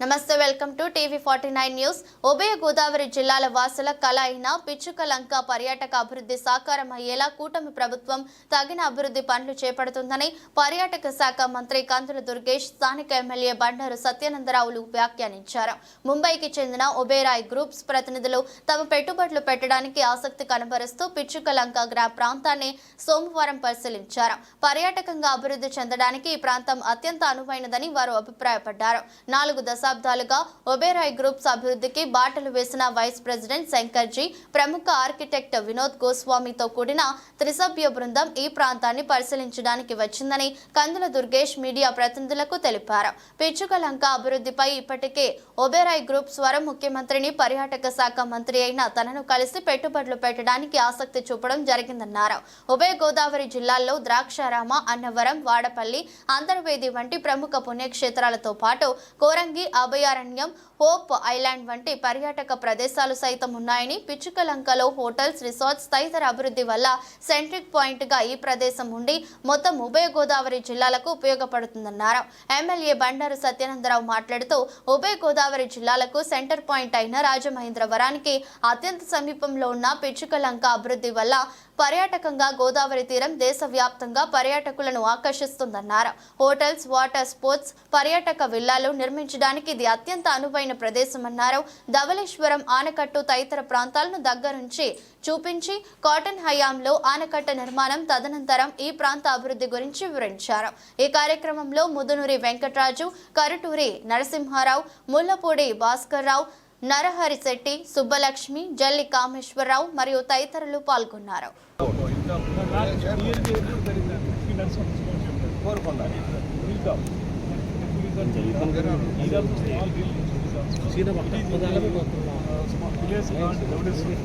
నమస్తే welcome to TV forty nine news. ఉభయ గోదావరి జిల్లాల వాసుల కళ అయిన పిచ్చుకలంక పర్యాటక అభివృద్ధి సాకారం అయ్యేలా కూటమి ప్రభుత్వం తగిన అభివృద్ధి పనులు చేపడుతుందని పర్యాటక శాఖ మంత్రి కందుల దుర్గేష్ స్థానిక ఎమ్మెల్యే బండారు సత్యానందరావులు వ్యాఖ్యానించారు. ముంబైకి చెందిన ఒబేరాయ్ గ్రూప్స్ ప్రతినిధులు తమ పెట్టుబడులు పెట్టడానికి ఆసక్తి కనబరుస్తూ పిచ్చుకలంక గ్రా ప్రాంతాన్ని సోమవారం పరిశీలించారు. పర్యాటకంగా అభివృద్ధి చెందడానికి ఈ ప్రాంతం అత్యంత అనువైనదని వారు అభిప్రాయపడ్డారు. నాలుగు దశ దశాబ్దాలుగా ఒబేరాయ్ గ్రూప్స్ అభివృద్ధికి బాటలు వేసిన వైస్ ప్రెసిడెంట్ శంకర్జీ ప్రముఖ ఆర్కిటెక్ట్ వినోద్ గోస్వామితో కూడిన త్రిసభ్య బృందం ఈ ప్రాంతాన్ని పరిశీలించడానికి వచ్చిందని కందుల దుర్గేష్ మీడియా ప్రతినిధులకు తెలిపారు. పిచ్చుకలంక అభివృద్ధిపై ఇప్పటికే ఒబేరాయ్ గ్రూప్స్ వరం ముఖ్యమంత్రిని పర్యాటక శాఖ మంత్రి అయిన తనను కలిసి పెట్టుబడులు పెట్టడానికి ఆసక్తి చూపడం జరిగిందన్నారు. ఉభయ గోదావరి జిల్లాల్లో ద్రాక్షారామ అన్నవరం వాడపల్లి అంతర్వేది వంటి ప్రముఖ పుణ్యక్షేత్రాలతో పాటు కోరంగి అభయారణ్యం హోప్ ఐలాండ్ వంటి పర్యాటక ప్రదేశాలు సైతం ఉన్నాయని పిచ్చుకలంకలో హోటల్స్ రిసార్ట్స్ తదితర అభివృద్ధి వల్ల సెంట్రిక్ పాయింట్గా ఈ ప్రదేశం ఉండి మొత్తం ఉభయ గోదావరి జిల్లాలకు ఉపయోగపడుతుందన్నారు. ఎమ్మెల్యే బండారు సత్యానందరావు మాట్లాడుతూ ఉభయ గోదావరి జిల్లాలకు సెంటర్ పాయింట్ అయిన రాజమహేంద్రవరానికి అత్యంత సమీపంలో ఉన్న పిచ్చుకలంక అభివృద్ధి వల్ల పర్యాటకంగా గోదావరి తీరం దేశవ్యాప్తంగా పర్యాటకులను ఆకర్షిస్తుందన్నారు. హోటల్స్ వాటర్ స్పోర్ట్స్ పర్యాటక విల్లాలు నిర్మించడానికి ఇది అత్యంత అనువైన ప్రదేశమన్నారు ధవళేశ్వరం ఆనకట్టు తదితర ప్రాంతాలను దగ్గరుంచి చూపించి కాటన్ హయాంలో ఆనకట్ట నిర్మాణం తదనంతరం ఈ ప్రాంత అభివృద్ధి గురించి వివరించారు. ఈ కార్యక్రమంలో ముదునూరి వెంకటరాజు కరుటూరి నరసింహారావు ముల్లపూడి భాస్కర్రావు నరహరి శెట్టి సుబ్బలక్ష్మి జల్లి కామేశ్వరరావు మరియు తదితరులు పాల్గొన్నారు. ವಿಲೇಜ್ ಲ್ಯಾಂಡ್ ಡೆವಲಪ್ಮೆಂಟ್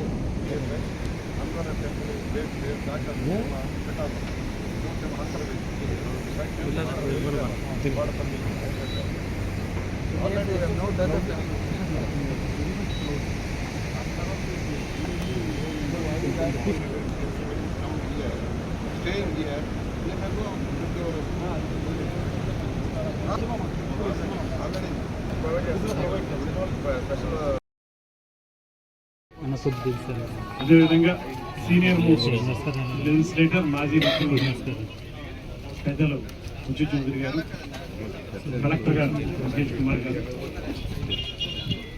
ಅಂತರ temple base base doctor staying here they have go to develop అదేవిధంగా సీనియర్ లెజిస్లేటర్ మాజీ ముఖ్యమంత్రి పెద్దలు ఉంచు చౌదరి గారు కలెక్టర్ గారు ముఖేష్ కుమార్ గారు.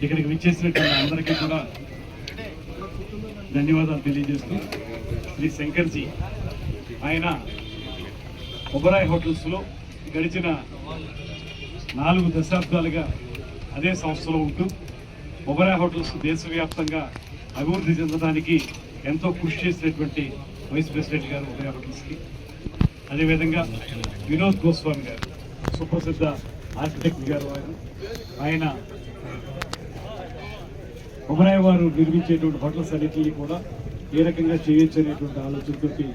ఇక్కడికి విచ్చేసినటువంటి అందరికీ కూడా ధన్యవాదాలు తెలియజేస్తూ శ్రీ శంకర్జీ ఆయన ఒబరాయ్ హోటల్స్లో గడిచిన నాలుగు దశాబ్దాలుగా అదే సంస్థలో ఉంటూ ఒబరాయ్ హోటల్స్ దేశవ్యాప్తంగా అభివృద్ధి చెందడానికి ఎంతో కృషి చేసినటువంటి వైస్ ప్రెసిడెంట్ గారు ఒబరాయ్ హోటల్స్కి. అదేవిధంగా వినోద్ గోస్వామి గారు సుప్రసిద్ధ ఆర్కిటెక్ట్ గారు ఆయన. ఆయన ఒబరాయ్ వారు నిర్మించేటువంటి హోటల్స్ అన్నింటినీ కూడా ఏ రకంగా చేయొచ్చు అనేటువంటి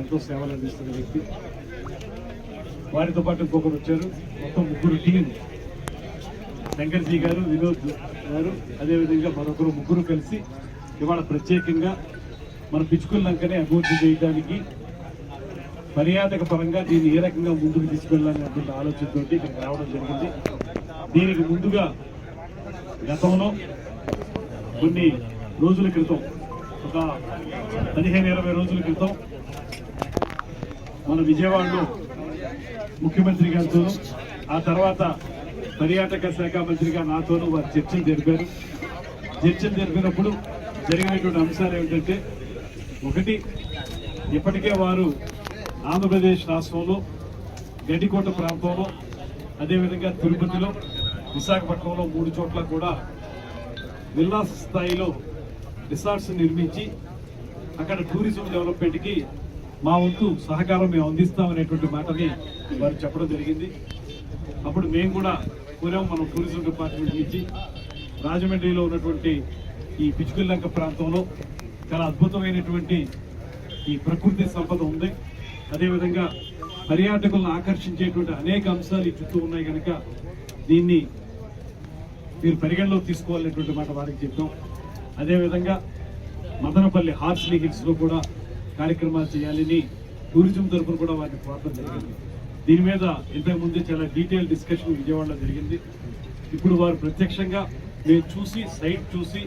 ఎంతో సేవలు అందిస్తున్న వ్యక్తి. వారితో పాటు ఇంకొకరు వచ్చారు. మొత్తం ముగ్గురు టీం శంకర్జీ గారు వినోద్ గారు అదేవిధంగా మరొకరు ముగ్గురు కలిసి ఇవాళ ప్రత్యేకంగా మన పిచ్చుకున్నాకనే అభివృద్ధి చేయడానికి మర్యాదక పరంగా దీన్ని ఏ రకంగా ముందుకు తీసుకెళ్ళాలనేటువంటి ఆలోచనతో ఇక్కడికి రావడం జరిగింది. దీనికి ముందుగా గతంలో కొన్ని రోజుల క్రితం ఒక పదిహేను ఇరవై రోజుల క్రితం మన విజయవాడలో ముఖ్యమంత్రి గారితో ఆ తర్వాత పర్యాటక శాఖ మంత్రిగా నాతోనూ వారు చర్చలు జరిపారు. చర్చలు జరిపినప్పుడు జరిగినటువంటి అంశాలు ఏమిటంటే ఒకటి ఇప్పటికే వారు ఆంధ్రప్రదేశ్ రాష్ట్రంలో గడ్డికోట ప్రాంతంలో అదేవిధంగా తిరుపతిలో విశాఖపట్నంలో మూడు చోట్ల కూడా విల్లాస్ స్థాయిలో రిసార్ట్స్ నిర్మించి అక్కడ టూరిజం డెవలప్మెంట్కి మా వంతు సహకారం మేము అందిస్తామనేటువంటి మాటని వారు చెప్పడం జరిగింది. అప్పుడు మేము కూడా కోరాం మనం టూరిజం డిపార్ట్మెంట్ నుంచి రాజమండ్రిలో ఉన్నటువంటి ఈ పిచ్చుకల్లంక ప్రాంతంలో. చాలా అద్భుతమైనటువంటి ఈ ప్రకృతి సంపద ఉంది. అదేవిధంగా పర్యాటకులను ఆకర్షించేటువంటి అనేక అంశాలు ఈ చుట్టూ ఉన్నాయి కనుక దీన్ని మీరు పరిగణలో తీసుకోవాలనేటువంటి మాట వారికి చెప్పాం. అదేవిధంగా మదనపల్లి హార్స్లీ హిల్స్లో కూడా కార్యక్రమాలు చేయాలని టూరిజం తరఫున కూడా వారిని ప్రార్థన జరిగింది. దీని మీద ఇంతకు ముందే చాలా డీటెయిల్ డిస్కషన్ విజయవాడలో జరిగింది. ఇప్పుడు వారు ప్రత్యక్షంగా మేము చూసి సైట్ చూసి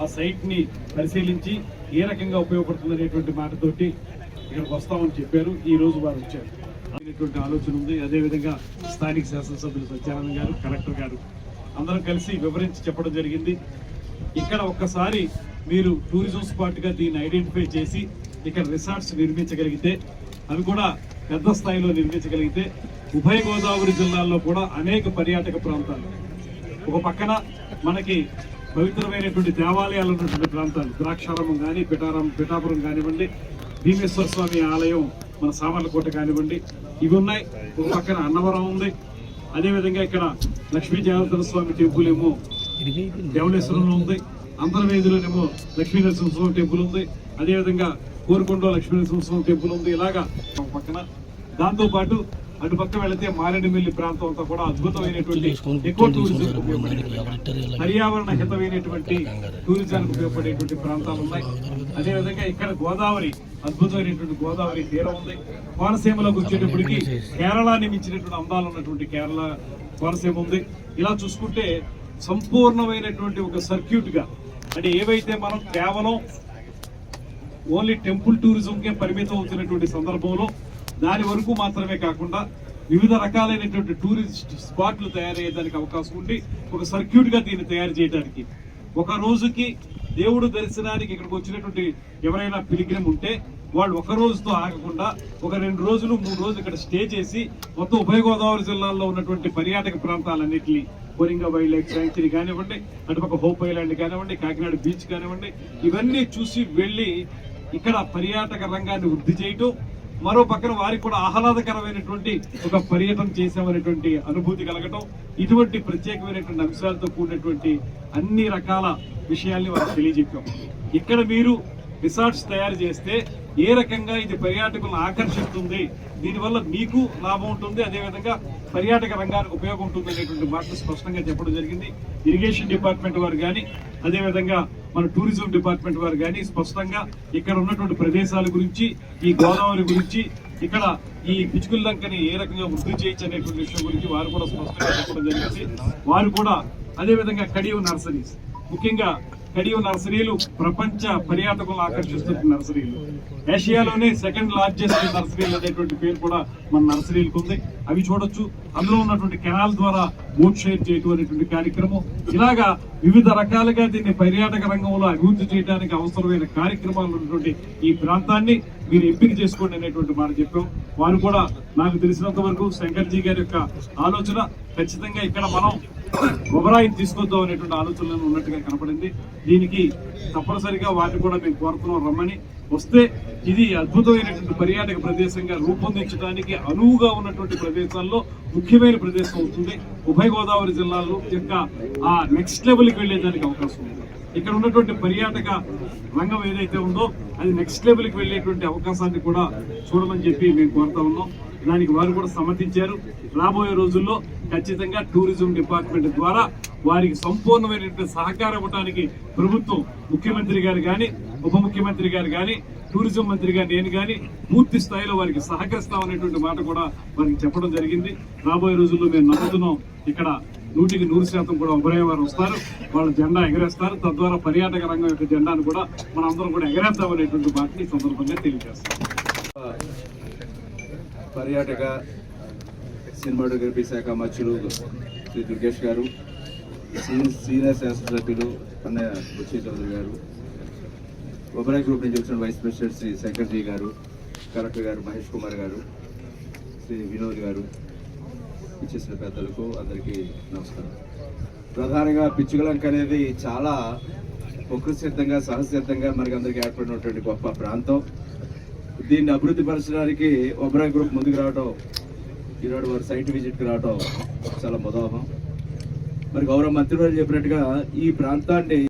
ఆ సైట్ని పరిశీలించి ఏ రకంగా ఉపయోగపడుతుంది అనేటువంటి మాటతోటి ఇక్కడికి వస్తామని చెప్పారు. ఈ రోజు వారు వచ్చారు. అనేటువంటి ఆలోచన ఉంది. అదేవిధంగా స్థానిక శాసనసభ్యులు సత్యానంద గారు కలెక్టర్ గారు అందరం కలిసి వివరించి చెప్పడం జరిగింది. ఇక్కడ ఒక్కసారి మీరు టూరిజం స్పాట్గా దీన్ని ఐడెంటిఫై చేసి ఇక్కడ రిసార్ట్స్ నిర్మించగలిగితే అవి కూడా పెద్ద స్థాయిలో నిర్మించగలిగితే ఉభయ గోదావరి జిల్లాల్లో కూడా అనేక పర్యాటక ప్రాంతాలు. ఒక పక్కన మనకి పవిత్రమైనటువంటి దేవాలయాలు ఉన్నటువంటి ప్రాంతాలు. ద్రాక్షారామం కానీ పిఠారం పిఠాపురం కానివ్వండి భీమేశ్వర స్వామి ఆలయం మన సామర్లకోట కానివ్వండి ఇవి ఉన్నాయి. ఒక పక్కన అన్నవరం ఉంది. అదేవిధంగా ఇక్కడ లక్ష్మీ జనార్దన స్వామి టెంపుల్ ఏమో దేవళేశ్వరంలో ఉంది. అంతర్వేదిలోనేమో లక్ష్మీ నరసింహస్వామి టెంపుల్ ఉంది. అదేవిధంగా కోరుకొండ లక్ష్మీ నరసింహస్వామి టెంపుల్ ఉంది. ఇలాగా పక్కన దాంతో పాటు అటు పక్క వెళితే మారేడుమిల్లి ప్రాంతం అంతా కూడా అద్భుతమైనటువంటి ఎక్కువ టూరిజం పర్యావరణ హితమైనటువంటి టూరిజానికి ఉపయోగపడేటువంటి ప్రాంతాలు ఉన్నాయి. అదేవిధంగా ఇక్కడ గోదావరి అద్భుతమైనటువంటి గోదావరి తీరం ఉంది. కోనసీమలోకి వచ్చేటప్పటికి కేరళని మించినటువంటి అందాలు ఉన్నటువంటి కేరళ కోనసీమ ఉంది. ఇలా చూసుకుంటే సంపూర్ణమైనటువంటి ఒక సర్క్యూట్గా అంటే ఏవైతే మనం కేవలం ఓన్లీ టెంపుల్ టూరిజంకే పరిమితం అవుతున్నటువంటి సందర్భంలో దాని వరకు మాత్రమే కాకుండా వివిధ రకాలైనటువంటి టూరిస్ట్ స్పాట్లు తయారయ్యేదానికి అవకాశం ఉండి ఒక సర్క్యూట్గా దీన్ని తయారు చేయడానికి. ఒక రోజుకి దేవుడు దర్శనానికి ఇక్కడికి వచ్చినటువంటి ఎవరైనా పిలిగ్రిమ్ ఉంటే వాళ్ళు ఒక రోజుతో ఆగకుండా ఒక రెండు రోజులు మూడు రోజులు ఇక్కడ స్టే చేసి మొత్తం ఉభయ గోదావరి జిల్లాల్లో ఉన్నటువంటి పర్యాటక ప్రాంతాలన్నింటినీ కోరింగా వైల్డ్ లైఫ్ శాంక్చురీ కానివ్వండి అటుపక్క హోప్ ఐలాండ్ కానివ్వండి కాకినాడ బీచ్ కానివ్వండి ఇవన్నీ చూసి వెళ్ళి ఇక్కడ పర్యాటక రంగాన్ని వృద్ధి చేయటం మరో పక్కన వారికి కూడా ఆహ్లాదకరమైనటువంటి ఒక పర్యటన చేసామనేటువంటి అనుభూతి కలగటం ఇటువంటి ప్రత్యేకమైనటువంటి అంశాలతో కూడినటువంటి అన్ని రకాల విషయాల్ని వారికి తెలియజెప్పాం. ఇక్కడ మీరు రిసార్ట్స్ తయారు చేస్తే ఏ రకంగా ఇది పర్యాటకులను ఆకర్షిస్తుంది దీనివల్ల మీకు లాభం ఉంటుంది అదేవిధంగా పర్యాటక రంగానికి ఉపయోగం ఉంటుంది అనేటువంటి మాటలు స్పష్టంగా చెప్పడం జరిగింది. ఇరిగేషన్ డిపార్ట్మెంట్ వారు కానీ అదేవిధంగా మన టూరిజం డిపార్ట్మెంట్ వారు కానీ స్పష్టంగా ఇక్కడ ఉన్నటువంటి ప్రదేశాల గురించి ఈ గోదావరి గురించి ఇక్కడ ఈ పిచుకుల్లంకని ఏ రకంగా వృద్ధి చేయొచ్చు అనేటువంటి విషయం గురించి వారు కూడా స్పష్టంగా చెప్పడం జరిగింది. వారు కూడా అదేవిధంగా కడియం నర్సరీస్. ముఖ్యంగా కడియం నర్సరీలు ప్రపంచ పర్యాటకులను ఆకర్షిస్తున్న నర్సరీలు. ఏషియాలోనే సెకండ్ లార్జెస్ట్ నర్సరీలు అనేటువంటి పేరు కూడా మన నర్సరీలకు ఉంది. అవి చూడొచ్చు. అందులో ఉన్నటువంటి కెనాల్ ద్వారా బోట్ షేర్ చేయటం అనేటువంటి కార్యక్రమం. ఇలాగా వివిధ రకాలుగా దీన్ని పర్యాటక రంగంలో అభివృద్ధి చేయడానికి అవసరమైన కార్యక్రమాలు ఉన్నటువంటి ఈ ప్రాంతాన్ని మీరు ఎంపిక చేసుకోండి అనేటువంటి మాట చెప్పాం. వారు కూడా నాకు తెలిసినంత వరకు శంకర్జీ గారి యొక్క ఆలోచన ఖచ్చితంగా ఇక్కడ మనం కొబరాయిని తీసుకొద్దాం అనేటువంటి ఆలోచనలు ఉన్నట్టుగా కనపడింది. దీనికి తప్పనిసరిగా వారిని కూడా మేము కోరుతున్నాం. రమ్మని. వస్తే ఇది అద్భుతమైనటువంటి పర్యాటక ప్రదేశంగా రూపొందించడానికి అనువుగా ఉన్నటువంటి ప్రదేశాల్లో ముఖ్యమైన ప్రదేశం అవుతుంది. ఉభయ గోదావరి జిల్లాలో యొక్క ఆ నెక్స్ట్ లెవెల్కి వెళ్ళేదానికి అవకాశం ఉంది. ఇక్కడ ఉన్నటువంటి పర్యాటక రంగం ఏదైతే ఉందో అది నెక్స్ట్ లెవెల్కి వెళ్ళేటువంటి అవకాశాన్ని కూడా చూడమని చెప్పి మేము కోరుతా ఉన్నాం. దానికి వారు కూడా సమ్మతించారు. రాబోయే రోజుల్లో ఖచ్చితంగా టూరిజం డిపార్ట్మెంట్ ద్వారా వారికి సంపూర్ణమైనటువంటి సహకారం ఇవ్వడానికి ప్రభుత్వం ముఖ్యమంత్రి గారు కానీ ఉప ముఖ్యమంత్రి గారు కానీ టూరిజం మంత్రి గారు నేను కానీ పూర్తి స్థాయిలో వారికి సహకరిస్తామనేటువంటి మాట కూడా వారికి చెప్పడం జరిగింది. రాబోయే రోజుల్లో మేము నమ్ముతున్నాం. ఇక్కడ నూటికి నూరు శాతం కూడా ఉభయ వారు వస్తారు. వాళ్ళు జెండా ఎగరేస్తారు. తద్వారా పర్యాటక రంగం యొక్క జెండాను కూడా మనం అందరం కూడా ఎగరేద్దామనేటువంటి మాటని ఈ సందర్భంగా తెలియజేస్తాం. పర్యాటక సినిమాటోగ్రఫీ శాఖ మధ్యులు శ్రీ దుర్గేష్ గారు సీనియర్ శాసన సభ్యులు అన్నయ్య బుచ్చి చౌదరి గారు ఒబరాయ్ గ్రూప్ నుంచి వచ్చిన వైస్ ప్రెసిడెంట్ శ్రీ శంకర్జీ గారు కలెక్టర్ గారు మహేష్ కుమార్ గారు శ్రీ వినోద్ గారు ఇచ్చేసిన పెద్దలకు అందరికీ నమస్కారం. ప్రధానంగా పిచ్చుకలంక అనేది చాలా ప్రకృతి సిద్ధంగా సహజసిద్ధంగా మనకి అందరికీ ఏర్పడినటువంటి గొప్ప ప్రాంతం. దీన్ని అభివృద్ధి పరచడానికి ఒబ్రాయ్ గ్రూప్ ముందుకు రావడం ఈనాడు వారు సైట్ విజిట్కి రావడం చాలా ముదాహం. మరి గౌరవ మంత్రి చెప్పినట్టుగా ఈ ప్రాంతాన్ని